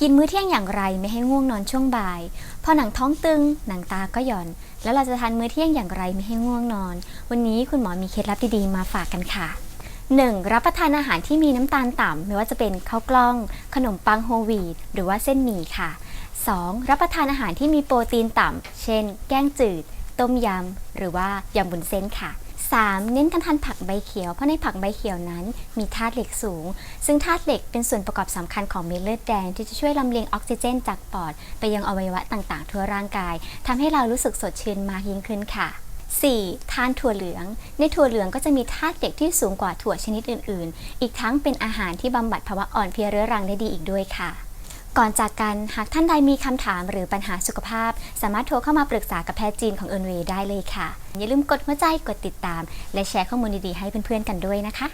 กินมื้อเที่ยงอย่างไรไม่ให้ง่วงนอนช่วงบ่าย พอหนังท้องตึง หนังตาก็หย่อน แล้วเราจะทานมื้อเที่ยงอย่างไรไม่ให้ง่วงนอน วันนี้คุณหมอมีเคล็ดลับดีๆมาฝากกันค่ะ 1. รับประทานอาหารที่มีน้ำตาลต่ำไม่ว่าจะเป็นข้าวกล้อง ขนมปังโฮลวีตหรือว่าเส้นหมี่ค่ะ 2. รับประทานอาหารที่มีโปรตีนต่ำ เช่น แกงจืด ต้มยำ หรือว่ายำบุญเส้นค่ะ 3. เน้นการทานผักใบเขียว เพราะในผักใบเขียวนั้นมีธาตุเหล็กสูง ซึ่งธาตุเหล็กเป็นส่วนประกอบสำคัญของเม็ดเลือดแดง ที่จะช่วยลำเลียงออกซิเจน จากปอด ไปยังอวัยวะต่างๆ ทั่วร่างกายทำให้เรารู้สึกสดชื่นมากยิ่งขึ้นค่ะ 4. ทานถั่วเหลือง ในถั่วเหลืองก็จะมีธาตุเหล็กที่สูงกว่าถั่วชนิดอื่น ๆ อีกทั้งเป็นอาหารที่บำบัดภาวะอ่อนเพลียเรื้อรังได้ดีอีกด้วยค่ะ ก่อนจากกันหากท่านใดมีคำถามหรือปัญหาสุขภาพ สามารถโทรเข้ามาปรึกษากับแพทย์จีนของเอิร์นเวย์ได้เลยค่ะ อย่าลืมกดหัวใจกดติดตาม และแชร์ข้อมูลดีๆให้เพื่อนๆกันด้วยนะคะ